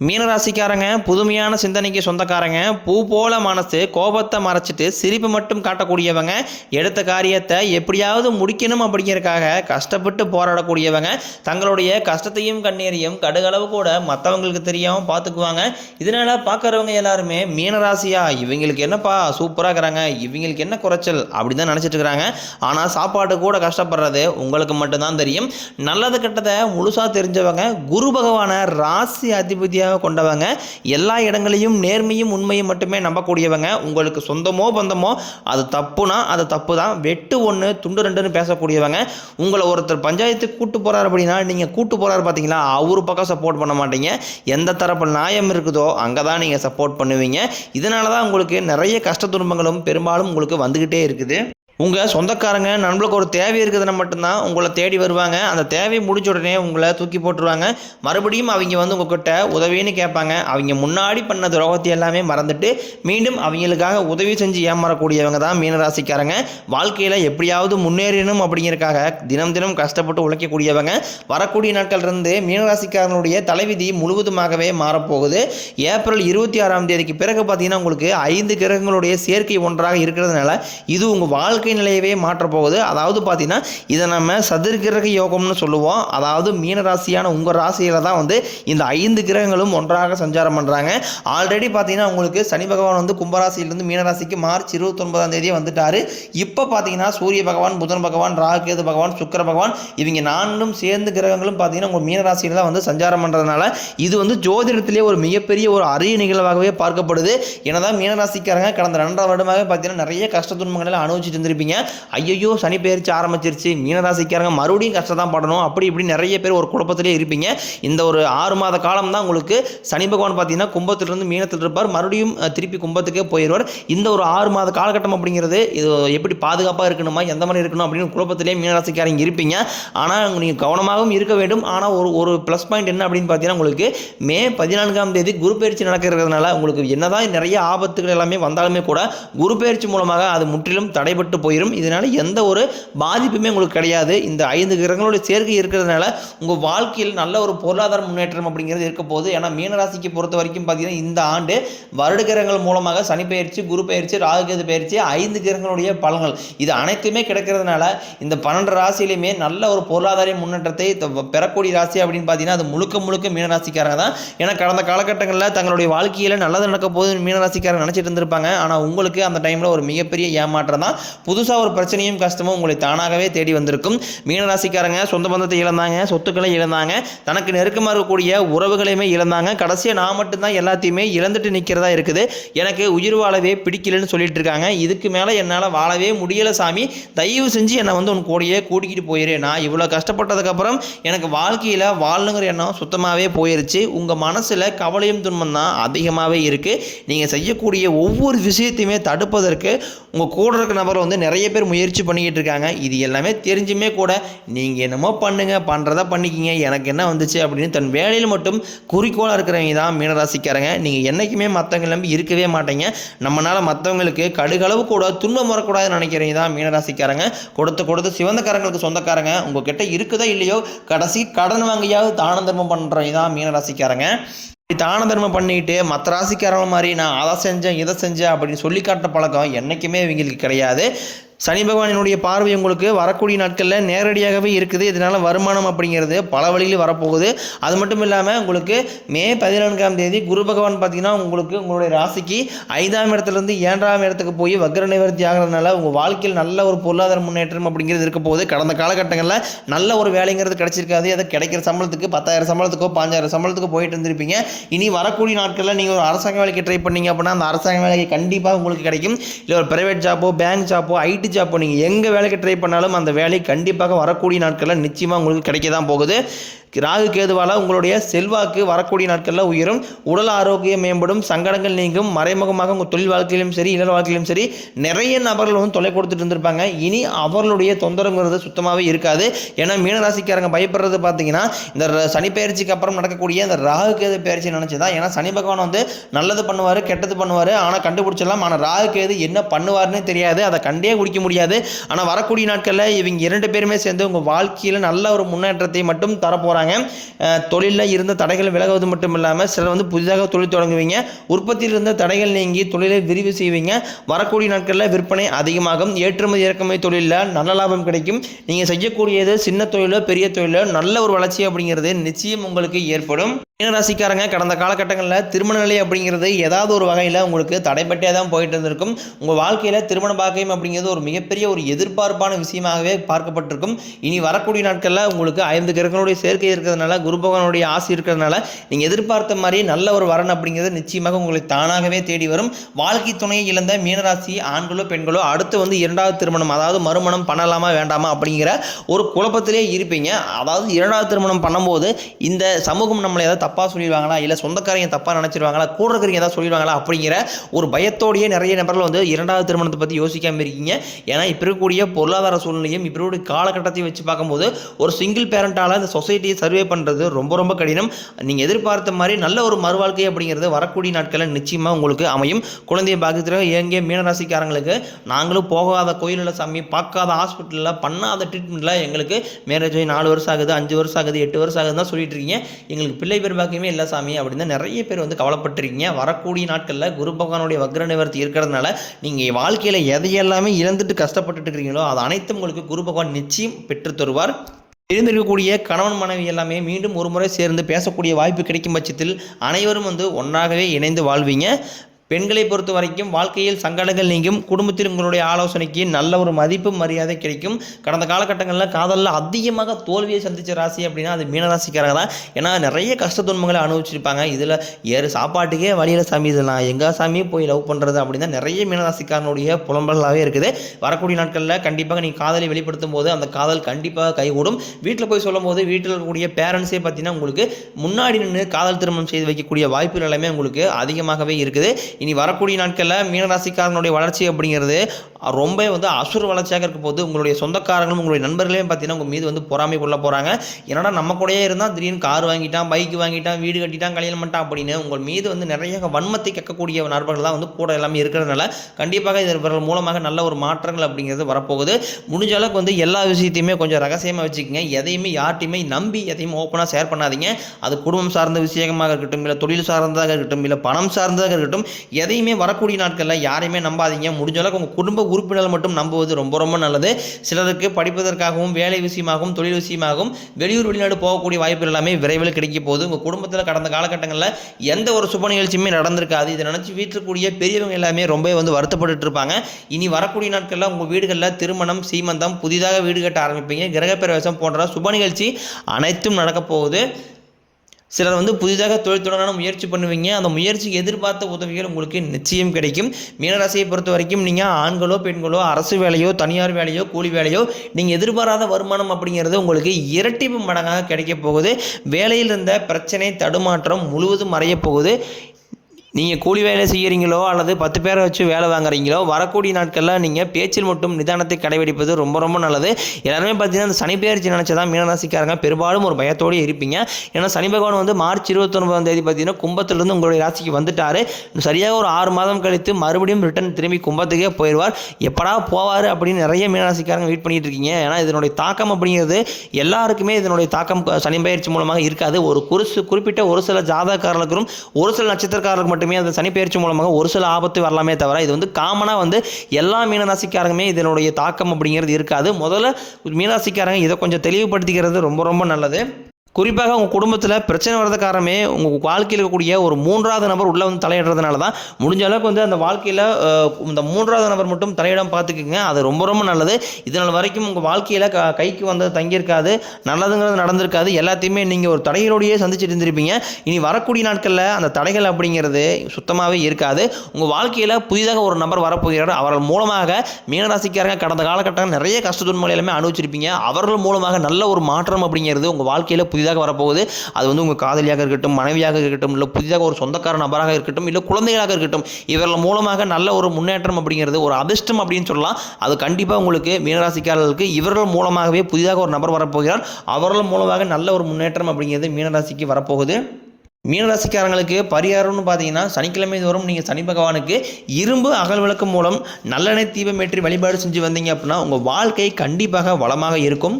மீனராசிக்காரங்க புதுமையான சிந்தனைக்கு சொந்தக்காரங்க பூ போல மனசு கோபத்தை மறைச்சிட்டு சிரிப்பு மட்டும் காட்டக்கூடியவங்க எடுத்த காரியத்தை எப்படியாவது முடிக்கணும் அப்படிங்கிறதுக்காக கஷ்டப்பட்டு போராடக்கூடியவங்க. தங்களுடைய கஷ்டத்தையும் கண்ணீரையும் கடுகளவு கூட மற்றவங்களுக்கு தெரியாமல் பார்த்துக்குவாங்க இதனால் பார்க்குறவங்க எல்லாருமே மீனராசியா இவங்களுக்கு என்னப்பா சூப்பராக இருக்கிறாங்க இவங்களுக்கு என்ன குறைச்சல் அப்படி தான் நினச்சிட்டு இருக்கிறாங்க. ஆனால் சாப்பாடு கூட கஷ்டப்படுறது உங்களுக்கு மட்டும்தான் தெரியும். நல்லது கெட்டதை முழுசாக தெரிஞ்சவங்க குரு பகவானை ராசி அதிபதியாக கொண்டவங்க. எல்லா இடங்களையும் நேர்மையும் உண்மையும் மட்டுமே நம்பக்கூடியவங்க. உங்களுக்கு சொந்தமோ பந்தமோ அது தப்புனா அது தப்பு தான் வெட்டு ஒன்று துண்டு ரெண்டுன்னு பேசக்கூடியவங்க. உங்களை ஒருத்தர் பஞ்சாயத்துக்கு கூட்டு போகிறார் அப்படின்னா நீங்கள் கூட்டு போகிறாரு பார்த்தீங்களா அவரு பக்கம் சப்போர்ட் பண்ண மாட்டீங்க. எந்த தரப்பு நியாயம் இருக்குதோ அங்கே தான் நீங்கள் சப்போர்ட் பண்ணுவீங்க. இதனால தான் உங்களுக்கு நிறைய கஷ்ட துன்பங்களும் பெரும்பாலும் உங்களுக்கு வந்துக்கிட்டே இருக்குது. உங்கள் சொந்தக்காரங்க நம்மளுக்கு ஒரு தேவை இருக்குதுன்னா மட்டும்தான் உங்களை தேடி வருவாங்க. அந்த தேவை முடிஞ்ச உடனே உங்களை தூக்கி போட்டுருவாங்க. மறுபடியும் அவங்க வந்து உங்ககிட்ட உதவின்னு கேட்பாங்க. அவங்க முன்னாடி பண்ண துரோகத்தை எல்லாமே மறந்துட்டு மீண்டும் அவங்களுக்காக உதவி செஞ்சு ஏமாறக்கூடியவங்க தான் மீனராசிக்காரங்க. வாழ்க்கையில் எப்படியாவது முன்னேறணும் அப்படிங்கிறதுக்காக தினம் தினம் கஷ்டப்பட்டு உழைக்கக்கூடியவங்க. வரக்கூடிய நாட்கள்லேருந்து மீனராசிக்காரங்களுடைய மீனராசிக்காரனுடைய தலைவிதி முழுவதுமாகவே மாறப்போகுது. ஏப்ரல் இருபத்தி ஆறாம் தேதிக்கு பிறகு பார்த்தீங்கன்னா உங்களுக்கு ஐந்து கிரகங்களுடைய சேர்க்கை ஒன்றாக இருக்கிறதுனால இது உங்கள் வாழ்க்கை நிலையவே மாற்றப் போகுது அதாவது பார்த்தீங்கன்னா இதை நம்ம சதுர்கிரக யோகம்னு சொல்லுவோம். அதாவது மீனராசியான உங்கள் ராசியில் தான் வந்து இந்த ஐந்து கிரகங்களும் ஒன்றாக சஞ்சாரம் பண்ணுறாங்க ஆல்ரெடி பார்த்தீங்கன்னா உங்களுக்கு சனி பகவான் வந்து கும்பராசியிலிருந்து மீனராசிக்கு மார்ச் இருபத்தொன்பதாம் தேதியே வந்துட்டார். இப்போ பார்த்தீங்கன்னா சூரிய பகவான் புதன் பகவான் ராகுகேது பகவான் சுக்கர பகவான் இவங்க நான்கும் சேர்ந்து கிரகங்களும் பார்த்தீங்கன்னா உங்கள் மீனராசியில் தான் வந்து சஞ்சாரம் பண்ணுறதுனால இது வந்து ஜோதிடத்திலே ஒரு மிகப்பெரிய ஒரு அரிய நிகழ்வாகவே பார்க்கப்படுது. என்னதான் மீனராசிக்காரங்க கடந்த ரெண்டரை வருடமாகவே பார்த்தீங்கன்னா நிறைய கஷ்ட துன்பங்களை அனுபவிச்சுட்டு இருந்திருப்பீங்க ஐயோ சனி பெயர்ச்சி ஆரம்பிச்சிருச்சு. மீனராசிக்காரங்க மறுபடியும் கஷ்டம் தான் படணும். அப்படி இப்படி நிறைய பேர் ஒரு குழப்பத்திலே இருப்பீங்க. இந்த ஒரு ஆறு மாத காலம் தான் உங்களுக்கு சனி பகவான் பார்த்தீங்கன்னா கும்பத்திலிருந்து மீனத்தில் இருப்பார். மறுபடியும் திருப்பி கும்பத்துக்கே போயிடுவார். இந்த ஒரு ஆறு மாத காலகட்டம் அப்படிங்கிறது இது எப்படி பாதுகாப்பாக இருக்கணுமா? எந்த மாதிரி இருக்கணும் அப்படின்னு குழப்பத்திலே மீனராசிக்காரங்க இருப்பீங்க. ஆனால் நீங்கள் கவனமாகவும் இருக்க வேண்டும். ஆனால் ஒரு ஒரு ப்ளஸ் பாயிண்ட் என்ன அப்படின்னு பார்த்தீங்கன்னா உங்களுக்கு மே பதினான்காம் தேதி குரு பயிற்சி நடக்கிறதுனால உங்களுக்கு என்னதான் நிறைய ஆபத்துகள் எல்லாமே வந்தாலுமே கூட குரு பயிற்சி மூலமாக அது முற்றிலும் தடைபட்டு போயிடும் இதனால் எந்த ஒரு பாதிப்புமே உங்களுக்கு கிடையாது. இந்த ஐந்து கிரகங்களோட சேர்க்கை இருக்கிறதுனால உங்கள் வாழ்க்கையில் நல்ல ஒரு பொருளாதார முன்னேற்றம் அப்படிங்கிறது இருக்க போகுது ஏன்னா மீனராசிக்கு பொறுத்த வரைக்கும் பார்த்தீங்கன்னா இந்த ஆண்டு வருட கிரகங்கள் மூலமாக சனி பயிற்சி குரு பயிற்சி ராகுகேது பயிற்சி ஐந்து கிரகங்களுடைய பலன்கள். இது அனைத்துமே கிடைக்கிறதுனால இந்த பன்னெண்டு ராசியிலையுமே நல்ல ஒரு பொருளாதார முன்னேற்றத்தை பெறக்கூடிய ராசி அப்படின்னு பார்த்தீங்கன்னா அது முழுக்க முழுக்க மீனராசிக்காரங்க தான். ஏன்னா கடந்த காலகட்டங்களில் தங்களுடைய வாழ்க்கையில் நல்லது நடக்க போகுது மீனராசிக்காரங்க நினச்சிட்டு இருந்திருப்பாங்க. ஆனால் உங்களுக்கு அந்த டைமில் ஒரு மிகப்பெரிய ஏமாற்றம் தான். புதுசாக ஒரு பிரச்சனையும் கஷ்டமும் உங்களை தானாகவே தேடி வந்திருக்கும். மீனராசிக்காரங்க சொந்த பந்தத்தை இழந்தாங்க சொத்துக்களை இழந்தாங்க தனக்கு நெருக்கமாக இருக்கக்கூடிய உறவுகளையுமே இழந்தாங்க. கடைசியாக நான் மட்டும்தான் எல்லாத்தையுமே இழந்துட்டு நிற்கிறதா இருக்குது. எனக்கு உயிர் வாழவே பிடிக்கலன்னு சொல்லிட்டு இருக்காங்க. இதுக்கு மேலே என்னால் வாழவே முடியலை சாமி. தயவு செஞ்சு என்னை வந்து உன் கூடையே கூட்டிக்கிட்டு போயிரு. நான் இவ்வளோ கஷ்டப்பட்டதுக்கப்புறம் எனக்கு வாழ்க்கையில் வாழணுங்கிற எண்ணம் சுத்தமாகவே போயிருச்சு. உங்கள் மனசில் கவலையும் துன்பம் தான் அதிகமாகவே இருக்குது நீங்கள் செய்யக்கூடிய ஒவ்வொரு விஷயத்தையுமே தடுப்பதற்கு உங்கள் கூட இருக்க நபர் வந்து நிறைய பேர் முயற்சி பண்ணிக்கிட்டு இருக்காங்க. இது எல்லாமே தெரிஞ்சுமே கூட நீங்கள் என்னமோ பண்ணுங்க பண்ணுறதா பண்ணிக்கிங்க எனக்கு என்ன வந்துச்சு அப்படின்னு தன் வேலையில் மட்டும் குறிக்கோளாக இருக்கிறவங்க தான் மீனராசிக்காரங்க. நீங்கள் என்றைக்குமே மற்றவங்க நம்பி இருக்கவே மாட்டீங்க. நம்மளால் மற்றவங்களுக்கு கடுகளவு கூட துன்பம் வரக்கூடாதுன்னு நினைக்கிறவங்க தான் மீனராசிக்காரங்க. கொடுத்து கொடுத்து சிவந்தக்காரங்களுக்கு சொந்தக்காரங்க. உங்ககிட்ட இருக்குதா இல்லையோ கடைசி கடன் வாங்கியாவது தான தர்மம் பண்ணுறவங்க தான் மீனராசிக்காரங்க. தான தர்மம் பண்ணிட்டு மற்ற ராசிக்காரங்க மாதிரி நான் அதை செஞ்சேன் இதை செஞ்சேன் அப்படின்னு சொல்லி காட்டுற பழக்கம் என்றைக்குமே இவங்களுக்கு கிடையாது. சனி பகவானினுடைய பார்வை உங்களுக்கு வரக்கூடிய நாட்களில் நேரடியாகவே இருக்குது. இதனால் வருமானம் அப்படிங்கிறது பல வழியில் வரப்போகுது. அது மட்டும் இல்லாமல் உங்களுக்கு மே பதினான்காம் தேதி குரு பகவான் பார்த்தீங்கன்னா உங்களுக்கு உங்களுடைய ராசிக்கு ஐந்தாம் இடத்துலேருந்து ஏழாம் இடத்துக்கு போய் வக்ர நிவர்த்தி ஆகிறதுனால உங்கள் வாழ்க்கையில் நல்ல ஒரு பொருளாதார முன்னேற்றம் அப்படிங்கிறது இருக்க போகுது. கடந்த காலகட்டங்களில் நல்ல ஒரு வேலைங்கிறது கிடைச்சிருக்காது. அதை கிடைக்கிற சம்பளத்துக்கு பத்தாயிரம் சம்பளத்துக்கோ பாஞ்சாயிரம் சம்பளத்துக்கோ போயிட்டு இருந்திருப்பீங்க. இனி வரக்கூடிய நாட்களில் நீங்கள் ஒரு அரசாங்க வேலைக்கு ட்ரை பண்ணீங்க அப்படின்னா அந்த அரசாங்க வேலைக்கு கண்டிப்பாக உங்களுக்கு கிடைக்கும். இல்லை ஒரு பிரைவேட் ஜாப்போ பேங்க் ஜாப்போ ஐடி ஜாப் நீங்கள் எங்கே வேலைக்கு ட்ரை பண்ணாலும் அந்த வேலை கண்டிப்பாக வரக்கூடிய நாட்களில் நிச்சயமாக உங்களுக்கு கிடைக்க தான் போகுது. ராகு கேதுவால் உங்களுடைய செல்வாக்கு வரக்கூடிய நாட்களில் உயரும். உடல் ஆரோக்கியம் மேம்படும். சங்கடங்கள் நீங்கும். மறைமுகமாக உங்கள் தொழில் வாழ்க்கையிலும் சரி இளர் வாழ்க்கையிலும் சரி நிறைய நபர்கள் வந்து தொலை கொடுத்துட்டு இருந்திருப்பாங்க. இனி அவர்களுடைய தொந்தரவுங்கிறது சுத்தமாகவே இருக்காது. ஏன்னா மீனராசிக்காரங்க பயப்படுறது பார்த்தீங்கன்னா இந்த சனி பயிற்சிக்கு அப்புறம் நடக்கக்கூடிய இந்த ராகு கேது பயிற்சி நினச்சி தான் ஏன்னா சனி பகவான் வந்து நல்லது பண்ணுவார் கெட்டது பண்ணுவார். ஆனால் கண்டுபிடிச்சிடலாம். ஆனால் ராகு கேது என்ன பண்ணுவார்னே தெரியாது. அதை கண்டே குடிக்க முடியாது. ஆனால் வரக்கூடிய நாட்களில் இவங்க இரண்டு பேருமே சேர்ந்து உங்கள் வாழ்க்கையில் நல்ல ஒரு முன்னேற்றத்தை மட்டும் தரப்போகிறாங்க போகிறாங்க தொழிலில் இருந்த தடைகள் விலகுவது மட்டும் இல்லாமல் சிலர் வந்து புதிதாக தொழில் தொடங்குவீங்க. உற்பத்தியில் இருந்த தடைகள் நீங்கி தொழிலை விரிவு செய்வீங்க. வரக்கூடிய நாட்களில் விற்பனை அதிகமாகும். ஏற்றுமதி இறக்குமதி தொழிலில் நல்ல லாபம் கிடைக்கும். நீங்கள் செய்யக்கூடியது சின்ன தொழிலோ பெரிய தொழிலோ நல்ல ஒரு வளர்ச்சி அப்படிங்கிறது நிச்சயம் உங்களுக்கு ஏற்படும். மீனராசிக்காரங்க கடந்த காலகட்டங்களில் திருமண நிலை அப்படிங்கிறது ஏதாவது ஒரு வகையில் உங்களுக்கு தடைப்பட்டே தான் போயிட்டு இருந்திருக்கும். உங்கள் வாழ்க்கையில் திருமண பாக்கியம் அப்படிங்கிறது ஒரு மிகப்பெரிய ஒரு எதிர்பார்ப்பான விஷயமாகவே பார்க்கப்பட்டிருக்கும். இனி வரக்கூடிய நாட்களில் உங்களுக்கு ஐந்து கிரகங்களுடைய சேர்க்கை இருக்கிறதுனால குரு பகவானுடைய ஆசை இருக்கிறதுனால நீங்கள் எதிர்பார்த்த மாதிரி நல்ல ஒரு வரன் அப்படிங்கிறது நிச்சயமாக உங்களை தானாகவே தேடி வரும். வாழ்க்கை துணையை இழந்த மீனராசி ஆண்களோ பெண்களோ அடுத்து வந்து இரண்டாவது திருமணம் அதாவது மறுமணம் பண்ணலாமா வேண்டாமா அப்படிங்கிற ஒரு குழப்பத்திலே இருப்பீங்க. அதாவது இரண்டாவது திருமணம் பண்ணும்போது இந்த சமூகம் நம்மளை ஏதாவது தப்பாக சொல்லிடுவாங்களா? இல்லை சொந்தக்காரங்க தப்பாக நினச்சிருவாங்களா? கூட இருக்கிறவங்க ஏதாவது சொல்லிடுவாங்களா? அப்படிங்கிற ஒரு பயத்தோடையே நிறைய நபர்கள் வந்து இரண்டாவது திருமணத்தை பற்றி யோசிக்காமல் இருக்கீங்க. ஏன்னா இப்போ இருக்கக்கூடிய பொருளாதார சூழ்நிலையும் இப்போ இருக்கக்கூடிய காலகட்டத்தையும் வச்சு பார்க்கும்போது ஒரு சிங்கிள் பேரண்டால் இந்த சொசைட்டியை சர்வே பண்ணுறது ரொம்ப ரொம்ப கடினம். நீங்கள் எதிர்பார்த்த மாதிரி நல்ல ஒரு மறுவாழ்க்கை அப்படிங்கிறது வரக்கூடிய நாட்களில் நிச்சயமாக உங்களுக்கு அமையும். குழந்தைய பாக்கியத்தில் எங்கே மீனராசிக்காரங்களுக்கு நாங்களும் போகாத கோயிலில் சாமி பார்க்காத ஹாஸ்பிட்டலில் பண்ணாத ட்ரீட்மெண்ட்டில் எங்களுக்கு மேரேஜ் ஆகி நாலு வருஷம் ஆகுது அஞ்சு வருஷம் ஆகுது எட்டு வருஷம் ஆகுதுன்னு தான் சொல்லிட்டு இருக்கீங்க. எங்களுக்கு பிள்ளை பேர் பாக்கியமே இல்லை சாமி அப்படின்னு நிறைய பேர் வந்து கவலைப்பட்டிருக்கீங்க. வரக்கூடிய நாட்களில் குரு பகவானுடைய வக்ர நிவர்த்தி இருக்கிறதுனால நீங்கள் வாழ்க்கையில் எதையெல்லாமே இழந்துட்டு கஷ்டப்பட்டுட்டு இருக்கிறீங்களோ அது அனைத்தும் உங்களுக்கு குரு பகவான் நிச்சயம் பெற்றுத் தருவார் இருந்திருக்கக்கூடிய கணவன் மனைவி எல்லாமே மீண்டும் ஒரு முறை சேர்ந்து பேசக்கூடிய வாய்ப்பு கிடைக்கும் பட்சத்தில் அனைவரும் வந்து ஒன்றாகவே இணைந்து வாழ்வீங்க. பெண்களை பொறுத்த வரைக்கும் வாழ்க்கையில் சங்கடங்கள் நீங்கும் குடும்பத்தில் உங்களுடைய ஆலோசனைக்கு நல்ல ஒரு மதிப்பு மரியாதை கிடைக்கும். கடந்த காலகட்டங்களில் காதலில் அதிகமாக தோல்வியை சந்தித்த ராசி அப்படின்னா அது மீனராசிக்காரங்க தான். ஏன்னா நிறைய கஷ்ட துன்பங்களை அனுபவிச்சிருப்பாங்க. இதில் ஏறு சாப்பாட்டுக்கே வழியில் சாமி. இதெல்லாம் நான் எங்கே சாமி போய் லவ் பண்ணுறது அப்படின்னா நிறைய மீனராசிக்காரனுடைய புலம்பலாகவே இருக்குது. வரக்கூடிய நாட்களில் கண்டிப்பாக நீ காதலை வெளிப்படுத்தும் போது அந்த காதல் கண்டிப்பாக கைகூடும். வீட்டில் போய் சொல்லும் போது வீட்டில் இருக்கக்கூடிய பேரண்ட்ஸே பார்த்தீங்கன்னா உங்களுக்கு முன்னாடி நின்று காதல் திருமணம் செய்து வைக்கக்கூடிய வாய்ப்புகள் எல்லாமே உங்களுக்கு அதிகமாகவே இருக்குது. இனி வரக்கூடிய நாட்களில் மீனராசிக்காரனுடைய வளர்ச்சி அப்படிங்கிறது ரொம்ப வந்து அசுர வளர்ச்சியாக இருக்கும் போது உங்களுடைய சொந்தக்காரங்களும் உங்களுடைய நண்பர்களையும் பார்த்தீங்கன்னா உங்கள் மீது வந்து பொறாமை கொள்ள போகிறாங்க என்னடா நம்ம கூடயே இருந்தால் திடீர்னு கார் வாங்கிட்டான் பைக் வாங்கிட்டான் வீடு கட்டிட்டான் கல்யாணம் பண்ணிட்டான் அப்படின்னு உங்கள் மீது வந்து நிறைய வன்மத்தை கேட்கக்கூடிய நண்பர்கள் தான் வந்து கூட எல்லாமே இருக்கிறதுனால கண்டிப்பாக இவர்கள் மூலமாக நல்ல ஒரு மாற்றங்கள் அப்படிங்கிறது வரப்போகுது. முடிஞ்ச அளவுக்கு வந்து எல்லா விஷயத்தையுமே கொஞ்சம் ரகசியமாக வச்சுக்கோங்க. எதையுமே யார்ட்டையுமே நம்பி எதையும் ஓப்பனாக ஷேர் பண்ணாதீங்க. அது குடும்பம் சார்ந்த விஷயமாக இருக்கட்டும் இல்லை தொழில் சார்ந்ததாக இருக்கட்டும் இல்லை பணம் சார்ந்ததாக இருக்கட்டும் எதையுமே வரக்கூடிய நாட்களில் யாரையுமே நம்பாதீங்க. முடிஞ்ச அளவுக்கு உங்கள் குடும்ப உறுப்பினர்கள் மட்டும் நம்புவது ரொம்ப ரொம்ப நல்லது. சிலருக்கு படிப்பதற்காகவும் வேலை விஷயமாகவும் தொழில் விஷயமாகவும் வெளியூர் வெளிநாடு போகக்கூடிய வாய்ப்புகள் எல்லாமே விரைவில் கிடைக்க போகுது. உங்கள் குடும்பத்தில் கடந்த காலகட்டங்களில் எந்த ஒரு சுப நிகழ்ச்சியுமே நடந்திருக்காது. இதை நினச்சி வீட்டில் கூடிய பெரியவங்க எல்லாமே ரொம்ப வந்து வருத்தப்பட்டு இருப்பாங்க. இனி வரக்கூடிய நாட்களில் உங்கள் வீடுகளில் திருமணம் சீமந்தம் புதிதாக வீடு கட்ட ஆரம்பிப்பீங்க. கிரகப்பிரவேசம் போன்ற சுப நிகழ்ச்சி அனைத்தும் நடக்கப் போகுது. சிலர் வந்து புதிதாக தொழில் தொடரான முயற்சி பண்ணுவீங்க. அந்த முயற்சிக்கு எதிர்பார்த்த உதவிகள் உங்களுக்கு நிச்சயம் கிடைக்கும். மீனராசியை பொறுத்த வரைக்கும் நீங்கள் ஆண்களோ பெண்களோ அரசு வேலையோ தனியார் வேலையோ கூலி வேலையோ நீங்கள் எதிர்பாராத வருமானம் அப்படிங்கிறது உங்களுக்கு இரட்டிப்பு மடங்காக கிடைக்க போகுது. வேலையில் இருந்த பிரச்சனை தடுமாற்றம் முழுவதும் மறைய போகுது. நீங்கள் கூலி வேலை செய்கிறீங்களோ அல்லது பத்து பேரை வச்சு வேலை வாங்குறீங்களோ வரக்கூடிய நாட்களில் நீங்கள் பேச்சில் மட்டும் நிதானத்தை கடைபிடிப்பது ரொம்ப ரொம்ப நல்லது. எல்லாருமே பார்த்தீங்கன்னா அந்த சனி பெயர்ச்சி நினச்சதான் மீனராசிக்காரங்க பெரும்பாலும் ஒரு பயத்தோடு இருப்பீங்க. ஏன்னா சனி பகவான் வந்து மார்ச் இருபத்தொன்பதாம் தேதி பார்த்தீங்கன்னா கும்பத்திலிருந்து உங்களுடைய ராசிக்கு வந்துட்டார். சரியாக ஒரு ஆறு மாதம் கழித்து மறுபடியும் ரிட்டர்ன் திரும்பி கும்பத்துக்கே போயிடுவார். எப்படா போவார் அப்படின்னு நிறைய மீனராசிக்காரங்க வெயிட் பண்ணிட்டு இருக்கீங்க. ஏன்னா இதனுடைய தாக்கம் அப்படிங்கிறது எல்லாருக்குமே இதனுடைய தாக்கம் சனி பயிற்சி மூலமாக இருக்காது. ஒரு குறிச்சு குறிப்பிட்ட ஒரு சில ஜாதகக்காரர்களுக்கும் ஒரு சில நட்சத்திரக்காரர்களுக்கு மட்டும் அந்த சனி பயிற்சி மூலமாக ஒரு சில ஆபத்து வரலாமே தவிர இது வந்து காமனாக வந்து எல்லா மீனராசிக்காரங்களுமே இதனுடைய தாக்கம் அப்படிங்கிறது இருக்காது. முதல்ல மீனராசிக்காரங்க இதை கொஞ்சம் தெளிவுபடுத்திக்கிறது ரொம்ப ரொம்ப நல்லது. குறிப்பாக உங்கள் குடும்பத்தில் பிரச்சனை வர்றது காரணமே உங்கள் வாழ்க்கையில் இருக்கக்கூடிய ஒரு மூன்றாவது நபர் உள்ளே வந்து தலையிடுறதுனால தான். முடிஞ்ச அளவுக்கு வந்து அந்த வாழ்க்கையில் இந்த மூன்றாவது நபர் மட்டும் தலையிடம் பார்த்துக்குங்க. அது ரொம்ப ரொம்ப நல்லது. இதனால் வரைக்கும் உங்கள் வாழ்க்கையில் க கைக்கு வந்து தங்கியிருக்காது. நல்லதுங்கிறது நடந்திருக்காது. எல்லாத்தையுமே நீங்கள் ஒரு தடைகளோடையே சந்திச்சுட்டு இருந்திருப்பீங்க. இனி வரக்கூடிய நாட்களில் அந்த தடைகள் அப்படிங்கிறது சுத்தமாகவே இருக்காது. உங்கள் வாழ்க்கையில் புதிதாக ஒரு நபர் வரப்போகிறார். அவர்கள் மூலமாக மீனராசிக்காரங்க கடந்த காலகட்டங்கள் நிறைய கஷ்ட துன்பங்கள் எல்லாமே அனுபவிச்சிருப்பீங்க. அவர்கள் மூலமாக நல்ல ஒரு மாற்றம் அப்படிங்கிறது உங்கள் வாழ்க்கையில் புதிதாக வரப்போகுது. அது வந்து உங்கள் காதலியாக இருக்கட்டும் மனைவியாக இருக்கட்டும் இல்லை புதிதாக ஒரு சொந்தக்கார நபராக இருக்கட்டும் இல்லை குழந்தைகளாக இருக்கட்டும் இவர்கள் மூலமாக நல்ல ஒரு முன்னேற்றம் அப்படிங்கிறது ஒரு அதிர்ஷ்டம் அப்படின்னு சொல்லலாம். அது கண்டிப்பாக உங்களுக்கு மீனராசிக்காரர்களுக்கு இவர்கள் மூலமாகவே புதிதாக ஒரு நபர் வரப்போகிறார். அவர்கள் மூலமாக நல்ல ஒரு முன்னேற்றம் அப்படிங்கிறது மீனராசிக்கு வரப்போகுது. மீனராசிக்காரங்களுக்கு பரிகாரம்னு பார்த்தீங்கன்னா சனிக்கிழமை தோறும் நீங்கள் சனி பகவானுக்கு இரும்பு அகல் விளக்கு மூலம் நல்லெண்ணெய் தீபமேற்றி வழிபாடு செஞ்சு வந்தீங்க அப்படின்னா உங்கள் வாழ்க்கை கண்டிப்பாக வளமாக இருக்கும்.